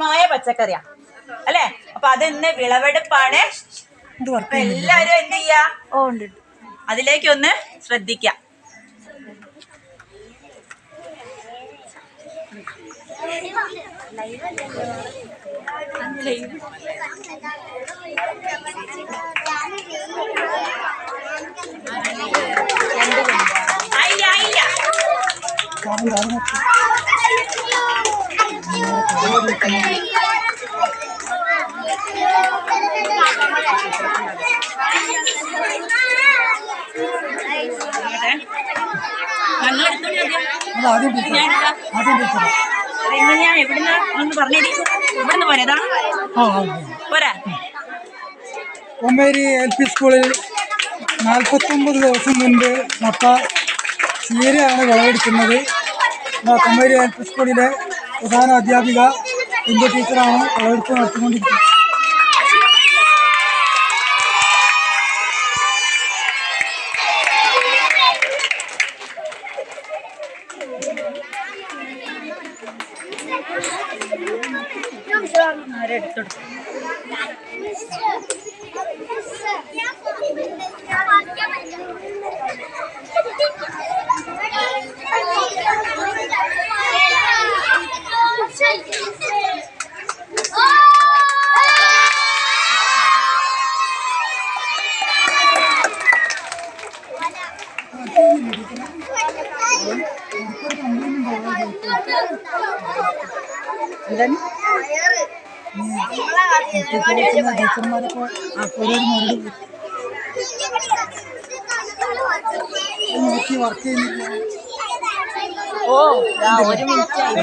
മായ പച്ചക്കറിയാ. അല്ലെ? അപ്പൊ അത് ഇന്ന് വിളവെടുപ്പാണ് അപ്പൊ എല്ലാരും എന്ത് ചെയ്യാ? ഓ ഉണ്ട് ഉണ്ട്. അതിലേക്ക് ഒന്ന് ശ്രദ്ധിക്കാം അയ്യ ആയില്ല അതെങ്ങനെയാ എവിടുന്ന ഒന്ന് പറഞ്ഞേരി ഇവിടുന്ന് പോരേതാ പോരാ കൊമ്പേരി എൽ പി സ്കൂളിൽ നാൽപ്പത്തൊമ്പത് ദിവസം മുൻപ് നട്ട ചീരയാണ് വിളവെടുക്കുന്നത്. കൊമ്പേരി എൽ പി സ്കൂളിലെ പ്രധാന അധ്യാപിക ഇന്ത്യ ടീച്ചറാണ്. വിളവെടുപ്പ് നടത്തിക്കൊണ്ടിരിക്കുന്നത്. ടീച്ചർമാരൊക്കെ ഓരോരു മറുപടി നോക്കി വർക്ക് ചെയ്യുന്നില്ല ഓ ഒരു മിനിറ്റ്. ആയി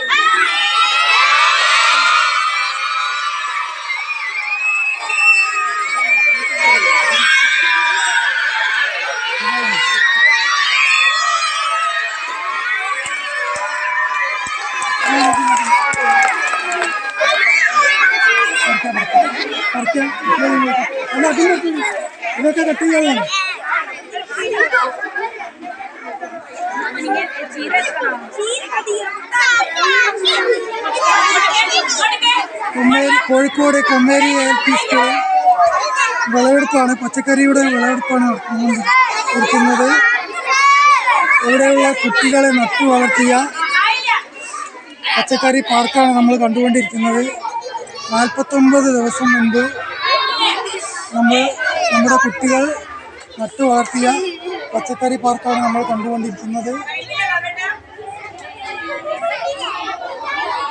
Kozhikode Kommeri L P school വിളവെടുപ്പാണ്. പച്ചക്കറിയുടെ വിളവെടുപ്പാണ് നടത്തുന്നത്. ഇവിടെയുള്ള കുട്ടികളെ നട്ടു വളർത്തിയ പച്ചക്കറി പാർക്കാണ് നമ്മൾ കണ്ടുകൊണ്ടിരിക്കുന്നത്. നാൽപ്പത്തൊമ്പത് ദിവസം മുൻപ് നമ്മൾ നമ്മുടെ കുട്ടികൾ നട്ടു വളർത്തിയ പച്ചക്കറി പാർക്കാണ് നമ്മൾ കണ്ടുകൊണ്ടിരിക്കുന്നത്.